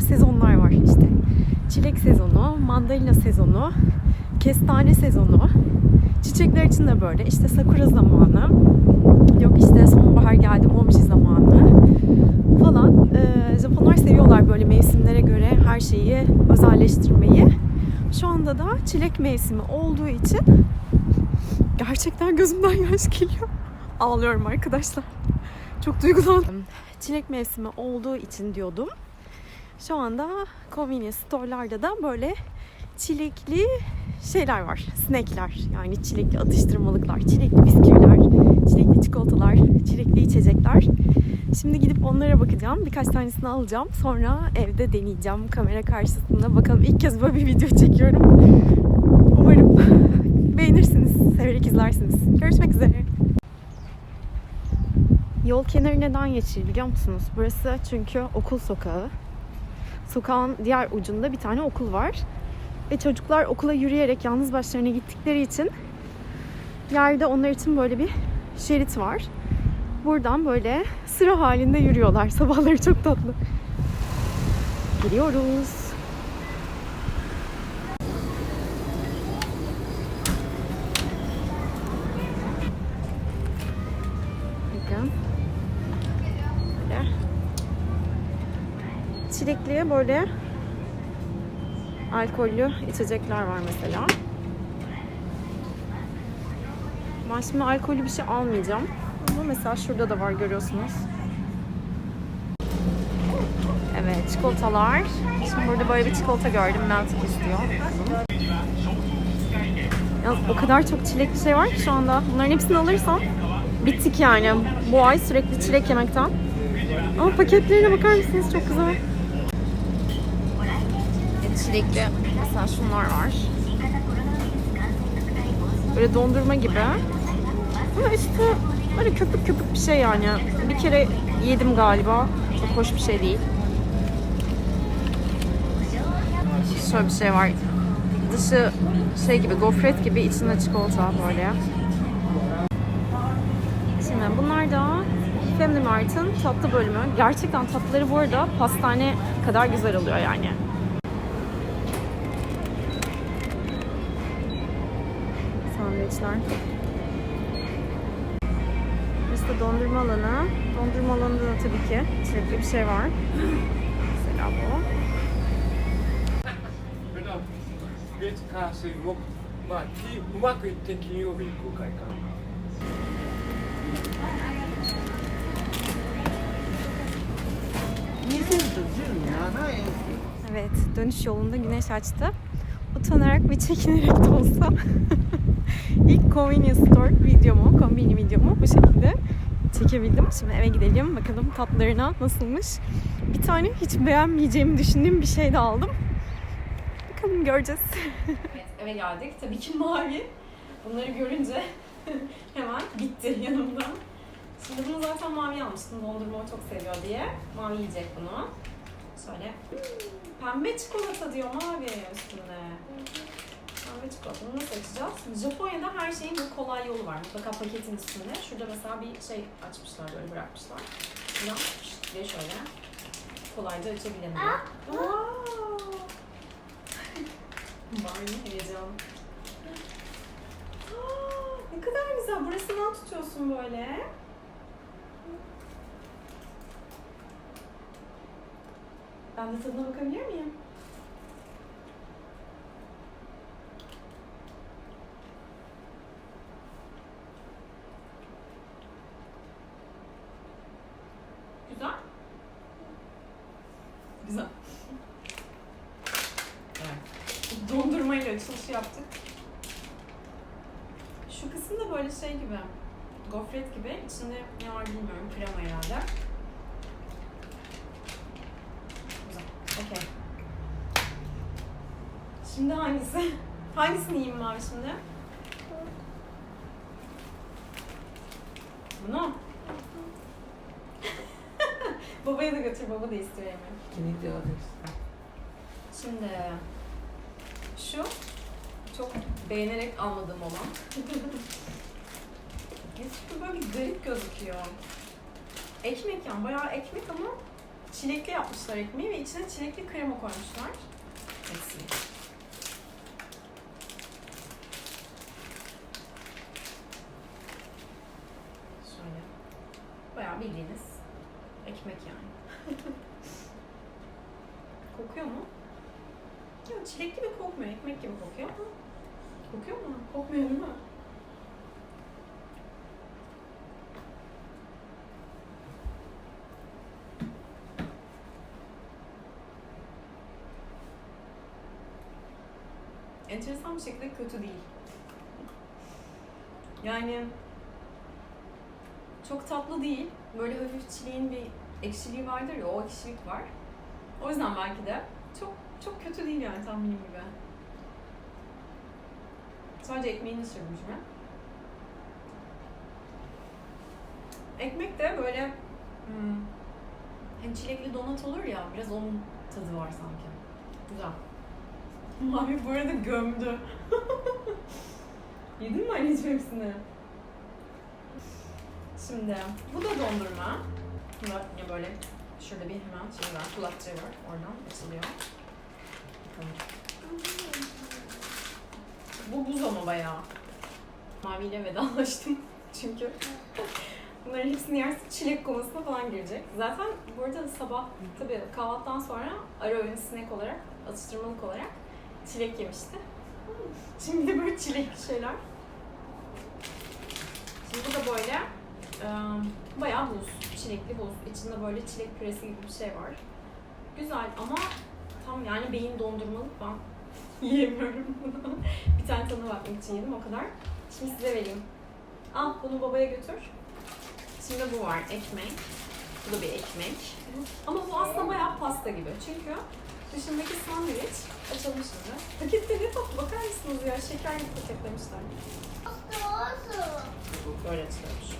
sezonlar var işte. Çilek sezonu, mandalina sezonu, kestane sezonu. Çiçekler için de böyle. İşte sakura zamanı. Yok işte sonbahar geldi, momji zamanı falan. Ee, Japonlar seviyorlar böyle mevsimlere göre her şeyi özelleştirmeyi. Şu anda da çilek mevsimi olduğu için gerçekten gözümden yaş geliyor. Ağlıyorum arkadaşlar. Çok duygulandım. Çilek mevsimi olduğu için diyordum. Şu anda convenience store'larda da böyle çilekli şeyler var. Snackler yani çilekli atıştırmalıklar, çilekli bisküviler, çilekli çikolatalar, çilekli içecekler. Şimdi gidip onlara bakacağım. Birkaç tanesini alacağım. Sonra evde deneyeceğim kamera karşısında. Bakalım ilk kez böyle bir video çekiyorum. Umarım beğenirsiniz, severek izlersiniz. Görüşmek üzere. Yol kenarı neden geçiyor biliyor musunuz? Burası çünkü okul sokağı. Sokağın diğer ucunda bir tane okul var. Ve çocuklar okula yürüyerek yalnız başlarına gittikleri için yerde onlar için böyle bir şerit var. Buradan böyle sıra halinde yürüyorlar. Sabahları çok tatlı. Gidiyoruz. Çilekli böyle alkollü içecekler var mesela. Ben şimdi alkollü bir şey almayacağım. Ama mesela şurada da var görüyorsunuz. Evet çikolatalar. Şimdi burada böyle bir çikolata gördüm. Melted istiyor. Yalnız o kadar çok çilekli şey var ki şu anda. Bunların hepsini alırsam bittik yani. Bu ay sürekli çilek yemekten. Ama paketlerine bakar mısınız? Çok güzel. Çilekli mesela şunlar var. Böyle dondurma gibi. Ama işte böyle köpük köpük bir şey yani. Bir kere yedim galiba. Çok hoş bir şey değil. Şöyle bir şey var. Dışı şey gibi gofret gibi içinde çikolata böyle. Şimdi bunlar da Family Mart'ın tatlı bölümü. Gerçekten tatlıları bu arada pastane kadar güzel oluyor yani. arkadaşlar. Burası da dondurma alanı. Dondurma alanında da tabii ki içerikli bir şey var. Mesela bu. Evet, dönüş yolunda güneş açtı. Utanarak ve çekinerek de olsa ilk convenience store videomu, kombini videomu bu şekilde çekebildim. Şimdi eve gidelim bakalım tatlarına nasılmış. Bir tane hiç beğenmeyeceğimi düşündüğüm bir şey de aldım. Bakalım göreceğiz. evet, eve geldik. Tabii ki mavi. Bunları görünce hemen bitti yanımdan. Şimdi bunu zaten mavi almıştım. Dondurma o çok seviyor diye. Mavi yiyecek bunu. Şöyle pembe çikolata diyor mavi üstünde. Pembe çikolata. Bunu nasıl açacağız? Japonya'da her şeyin bir kolay yolu var. Mutlaka paketin üstünde. Şurada mesela bir şey açmışlar böyle bırakmışlar. Şuradan diye şöyle kolayca. Wow! Var mı heyecan? Aa, ne kadar güzel. Burasından tutuyorsun böyle. Ben de tadına bakabilir miyim? Güzel. Güzel. Evet. Dondurmayla açılış yaptık. Şu kısım da böyle şey gibi. Gofret gibi. İçinde ne var bilmiyorum. Krema herhalde. Güzel. Okey. Şimdi hangisi? Hangisini yiyeyim abi şimdi? Bunu. Babaya da götür, baba da istiyor yemek. Kimlik de Şimdi şu çok beğenerek almadığım olan. Yusuf böyle bir garip gözüküyor. Ekmek yani bayağı ekmek ama çilekli yapmışlar ekmeği ve içine çilekli krema koymuşlar. Hepsini. Enteresan bir şekilde kötü değil. Yani çok tatlı değil. Böyle hafif çileğin bir ekşiliği vardır ya, o ekşilik var. O yüzden belki de çok çok kötü değil yani tahminim gibi. Sadece ekmeğini sürdüm içine. Ekmek de böyle hmm, hani çilekli donat olur ya biraz onun tadı var sanki. Güzel. Mavi bu arada gömdü. Yedin mi anneciğim hepsini? Şimdi bu da dondurma. Yine böyle şurada bir hemen şey var, kulakçığı var. Oradan açılıyor. Bu buz ama bayağı. Maviyle vedalaştım çünkü. Bunların hepsini yersek çilek komasına falan girecek. Zaten bu arada sabah tabii kahvaltıdan sonra ara öğün snack olarak, atıştırmalık olarak çilek yemişti. Şimdi de böyle çilekli şeyler. Şimdi bu da böyle e, bayağı buz, çilekli buz. İçinde böyle çilek püresi gibi bir şey var. Güzel ama tam yani beyin dondurmalık ben yiyemiyorum bir tane tadına bakmak için yedim o kadar. Şimdi size vereyim. Al bunu babaya götür. Şimdi bu var ekmek. Bu da bir ekmek. Ama bu aslında bayağı pasta gibi. Çünkü dışındaki sandviç açalım şimdi. Pakette ne tatlı bakar mısınız ya? Şeker gibi paketlemişler. Böyle açılıyormuş.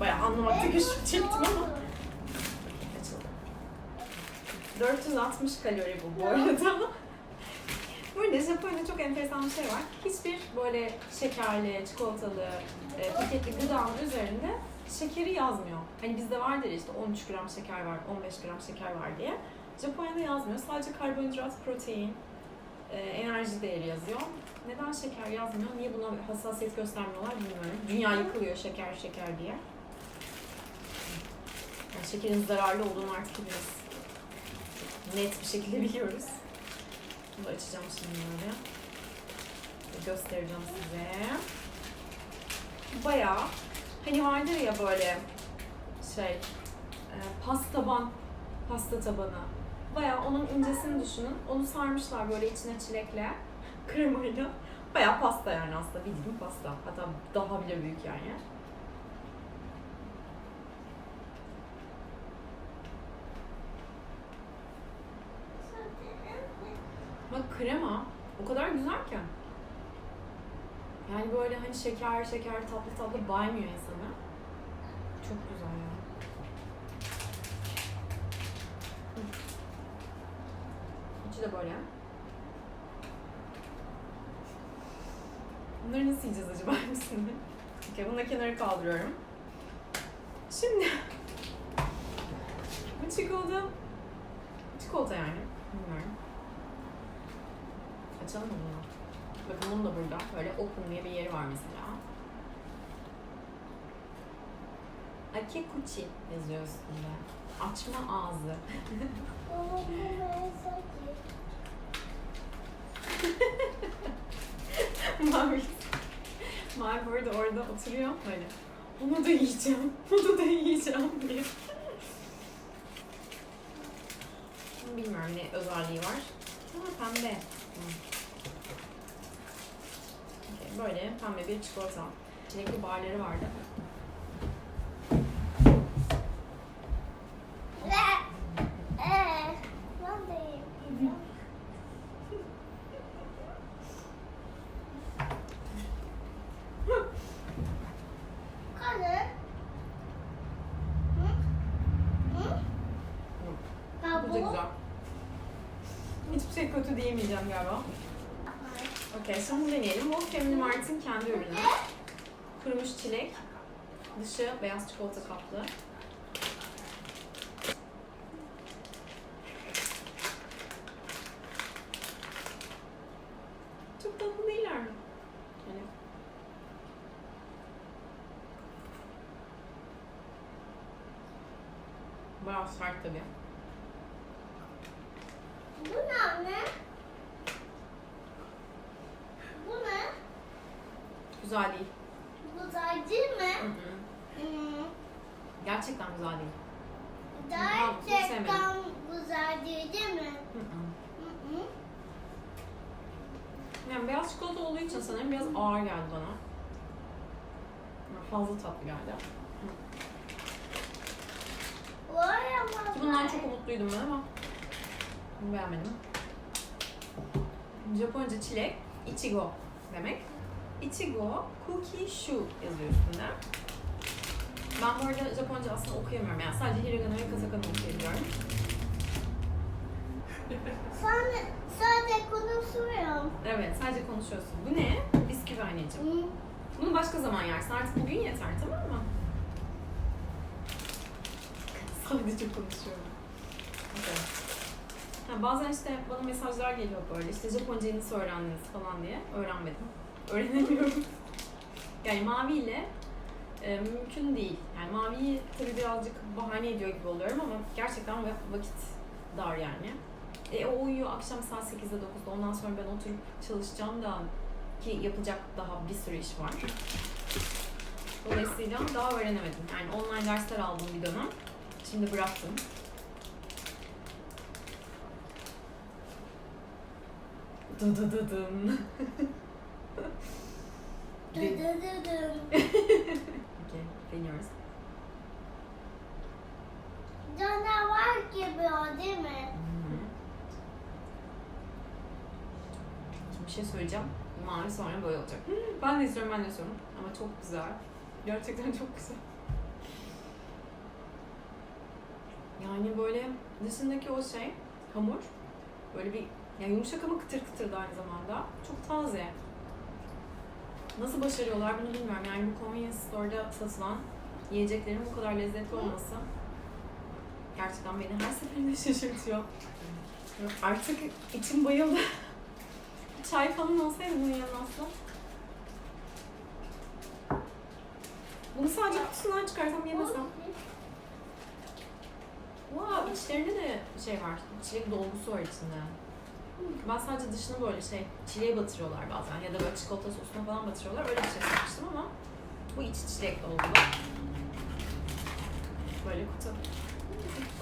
Bayağı anlamakta güçlük çektim ama açıldı. 460 kalori bu bu arada. Burada Japonya'da çok enteresan bir şey var. Hiçbir böyle şekerli, çikolatalı, e, paketli gıdanın üzerinde şekeri yazmıyor. Hani bizde vardır işte 13 gram şeker var, 15 gram şeker var diye. Japonya'da yazmıyor. Sadece karbonhidrat, protein, e, enerji değeri yazıyor. Neden şeker yazmıyor? Niye buna hassasiyet göstermiyorlar bilmiyorum. Dünya yıkılıyor şeker şeker diye. Yani şekerin zararlı olduğunu artık biraz net bir şekilde biliyoruz. Bunu açacağım şimdi böyle. Göstereceğim size. Bayağı hani vardır ya böyle şey e, pasta taban, pasta tabanı. Bayağı onun incesini düşünün. Onu sarmışlar böyle içine çilekle, kremayla. Bayağı pasta yani aslında bildiğin pasta. Hatta daha bile büyük yani. Bak krema o kadar güzel ki. Yani böyle hani şeker şeker tatlı tatlı baymıyor insanı. Çok güzel ya. Hı. De böyle. Bunları nasıl yiyeceğiz acaba hepsini? Okey, bunu da kenara kaldırıyorum. Şimdi bu çikolata çikolata yani. Bilmiyorum. Açalım bunu? Bakın bunun da burada. Böyle open diye bir yeri var mesela. Akekuchi yazıyor üstünde. Açma ağzı. Mavi. Mavi burada orada oturuyor böyle. Bunu da yiyeceğim. Bunu da yiyeceğim diye. Bilmiyorum ne özelliği var. Ama pembe. Hı. Okey, Böyle pembe bir çikolata. Çilekli barları vardı. Diyemeyeceğim galiba. Okey, şimdi deneyelim. Bu Family Mart'in kendi ürünü. Kurumuş çilek. Dışı beyaz çikolata kaplı. Çok tatlı değiller mi? Yani Bayağı sert tabii. Bu ne anne? Bu ne? Güzel değil. Bu zacı Hı mı? hı. Hmm. Gerçekten güzel değil. Gerçekten bu zacı değil mi? Hı hı. Hı hı. Yani beyaz çikolata olduğu için sanırım biraz ağır geldi bana. Fazla tatlı geldi. Ki Bundan çok umutluydum ben ama beğenmedim. Japonca çilek, ichigo demek. Ichigo cookie shu yazıyor üstünde. Ben bu arada Japonca aslında okuyamıyorum yani sadece hiragana ve katakana okuyabiliyorum. Sadece, sadece konuşuyorum. Evet sadece konuşuyorsun. Bu ne? Bisküvi anneciğim. Bunu başka zaman yersin. Artık bugün yeter tamam mı? Sadece konuşuyorum. Okay. Ha, bazen işte bana mesajlar geliyor böyle. İşte Japoncayı nasıl öğrendiniz falan diye. Öğrenmedim. Öğrenemiyorum. yani Mavi ile e, mümkün değil. Yani Mavi'yi tabii birazcık bahane ediyor gibi oluyorum ama gerçekten va- vakit dar yani. E, o uyuyor akşam saat 8'de 9'da. Ondan sonra ben oturup çalışacağım da ki yapacak daha bir sürü iş var. Dolayısıyla daha öğrenemedim. Yani online dersler aldım bir dönem. Şimdi bıraktım. Dı dı dı dın. Dı dı dı dı. Okey, deniyoruz. Canavar gibi o değil mi? Şimdi bir şey söyleyeceğim. Mavi sonra böyle olacak. Hı, Ben de istiyorum, ben de istiyorum. Ama çok güzel. Gerçekten çok güzel. Yani böyle dışındaki o şey, hamur, böyle bir yani yumuşak ama kıtır kıtır da aynı zamanda. Çok taze. Nasıl başarıyorlar bunu bilmiyorum. Yani bu convenience store'da satılan yiyeceklerin bu kadar lezzetli olması gerçekten beni her seferinde şaşırtıyor. Artık içim bayıldı. Çay falan olsaydı bunun yanına aslında. Bunu sadece kutusundan çıkarsam yemesem. Wow, içlerinde de şey var. Çilek dolgusu var içinde. Ben sadece dışını böyle şey çileğe batırıyorlar bazen ya da böyle çikolata sosuna falan batırıyorlar. Öyle bir şey sanmıştım ama bu içi çilek dolgulu. Böyle kutu.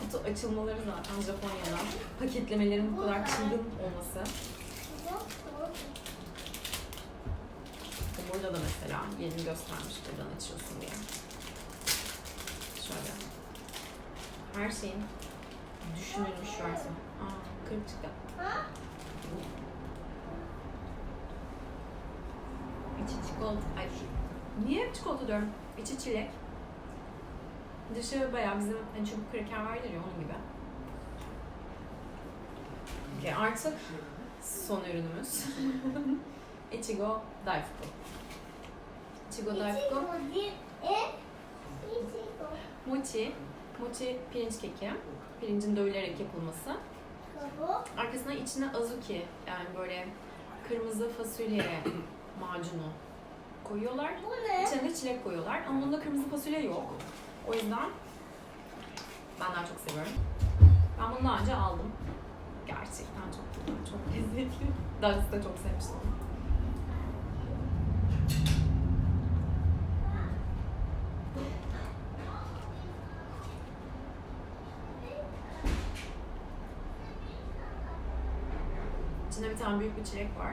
Kutu açılmaları zaten Japonya'da. Paketlemelerin bu kadar çılgın olması. Burada da mesela yerini göstermiş buradan açıyorsun diye. Şöyle. Her şeyin düşünülmüş versiyonu. Aa, kırık çıktı. İçi çikolata. Ay, niye hep çikolata diyorum? İçi çilek. Dışı bayağı bizim hani çubuk kraker vardır ya onun gibi. Okay, artık son ürünümüz. Ichigo Daifuku. Ichigo Daifuku. E? Mochi. Mochi pirinç keki. Pirincin dövülerek yapılması. Arkasına içine azuki yani böyle kırmızı fasulye macunu koyuyorlar. Bu ne? İçine de çilek koyuyorlar ama bunda kırmızı fasulye yok. O yüzden ben daha çok seviyorum. Ben bunu daha önce aldım. Gerçekten çok güzel, çok lezzetli. Darius da çok sevmişti tane büyük bir çilek var.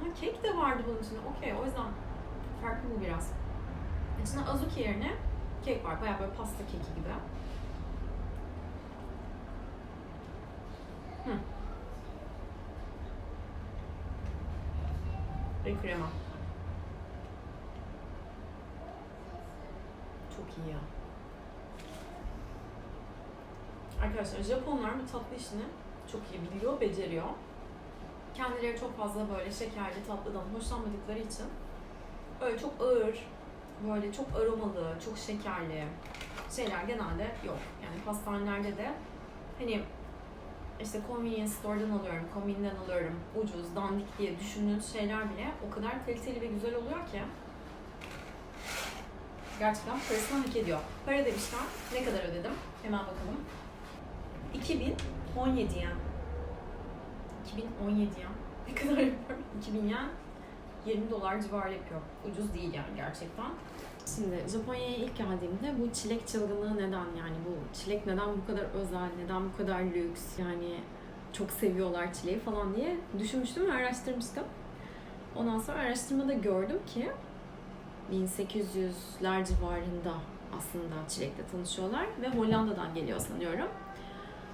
Ha, kek de vardı bunun içinde. Okey, o yüzden farklı bu biraz. İçinde azuki yerine kek var. Bayağı böyle pasta keki gibi. Hı. Ve krema. Çok iyi ya. Arkadaşlar Japonlar bu tatlı işini çok iyi biliyor, beceriyor. kendileri çok fazla böyle şekerli tatlıdan hoşlanmadıkları için öyle çok ağır, böyle çok aromalı, çok şekerli şeyler genelde yok. Yani pastanelerde de hani işte convenience store'dan alıyorum, kombin'den alıyorum, ucuz, dandik diye düşündüğünüz şeyler bile o kadar kaliteli ve güzel oluyor ki gerçekten parasını hak ediyor. Para demişken ne kadar ödedim? Hemen bakalım. 2017 yen. 2017 yen. Ne kadar yapıyor? 2000 yen 20 dolar civarı yapıyor. Ucuz değil yani gerçekten. Şimdi Japonya'ya ilk geldiğimde bu çilek çılgınlığı neden yani bu çilek neden bu kadar özel, neden bu kadar lüks yani çok seviyorlar çileği falan diye düşünmüştüm ve araştırmıştım. Ondan sonra araştırmada gördüm ki 1800'ler civarında aslında çilekle tanışıyorlar ve Hollanda'dan geliyor sanıyorum.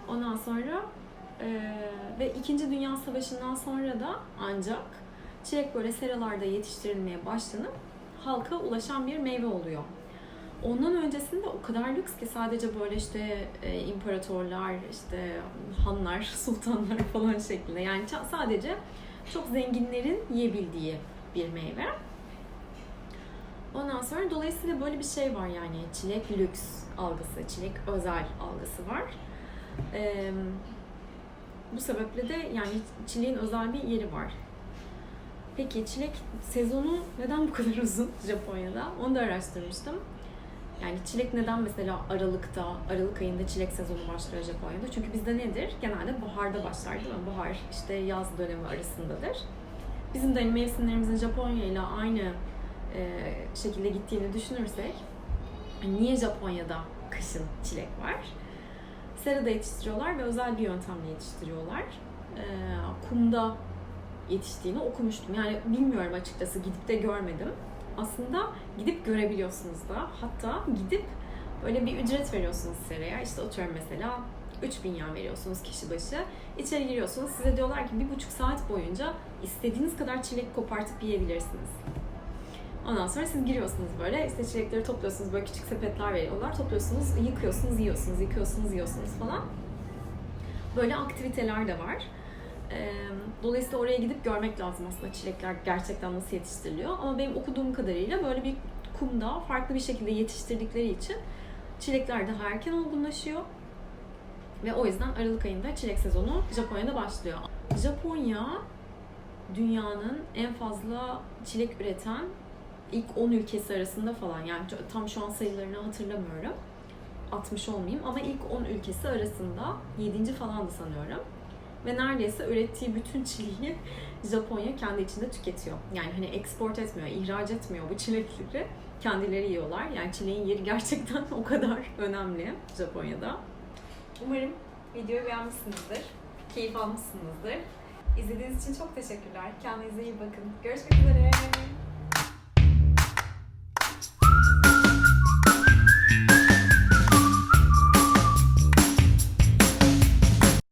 Ondan sonra eee, ve İkinci Dünya Savaşı'ndan sonra da ancak çilek böyle seralarda yetiştirilmeye başlanıp halka ulaşan bir meyve oluyor. Ondan öncesinde o kadar lüks ki sadece böyle işte e, imparatorlar, işte hanlar, sultanlar falan şeklinde. Yani sadece çok zenginlerin yiyebildiği bir meyve. Ondan sonra dolayısıyla böyle bir şey var yani çilek lüks algısı, çilek özel algısı var. Ee, bu sebeple de yani çileğin özel bir yeri var. Peki çilek sezonu neden bu kadar uzun Japonya'da? Onu da araştırmıştım. Yani çilek neden mesela Aralık'ta, Aralık ayında çilek sezonu başlıyor Japonya'da? Çünkü bizde nedir? Genelde baharda başlar değil mi? Bahar işte yaz dönemi arasındadır. Bizim de hani mevsimlerimizin Japonya ile aynı e, şekilde gittiğini düşünürsek hani niye Japonya'da kışın çilek var? Serada yetiştiriyorlar ve özel bir yöntemle yetiştiriyorlar. E, kumda yetiştiğini okumuştum. Yani bilmiyorum açıkçası gidip de görmedim. Aslında gidip görebiliyorsunuz da. Hatta gidip böyle bir ücret veriyorsunuz seraya. İşte atıyorum mesela 3000 yen veriyorsunuz kişi başı. İçeri giriyorsunuz. Size diyorlar ki bir buçuk saat boyunca istediğiniz kadar çilek kopartıp yiyebilirsiniz. Ondan sonra siz giriyorsunuz böyle, işte çilekleri topluyorsunuz, böyle küçük sepetler veriyorlar. Topluyorsunuz, yıkıyorsunuz, yiyorsunuz, yıkıyorsunuz, yiyorsunuz falan. Böyle aktiviteler de var. Dolayısıyla oraya gidip görmek lazım aslında çilekler gerçekten nasıl yetiştiriliyor. Ama benim okuduğum kadarıyla böyle bir kumda farklı bir şekilde yetiştirdikleri için çilekler daha erken olgunlaşıyor. Ve o yüzden Aralık ayında çilek sezonu Japonya'da başlıyor. Japonya dünyanın en fazla çilek üreten ilk 10 ülkesi arasında falan yani tam şu an sayılarını hatırlamıyorum. 60 olmayayım ama ilk 10 ülkesi arasında 7. falandı sanıyorum. Ve neredeyse ürettiği bütün çileği Japonya kendi içinde tüketiyor. Yani hani export etmiyor, ihraç etmiyor bu çilekleri. Kendileri yiyorlar. Yani çileğin yeri gerçekten o kadar önemli Japonya'da. Umarım videoyu beğenmişsinizdir. Keyif almışsınızdır. İzlediğiniz için çok teşekkürler. Kendinize iyi bakın. Görüşmek üzere. thank you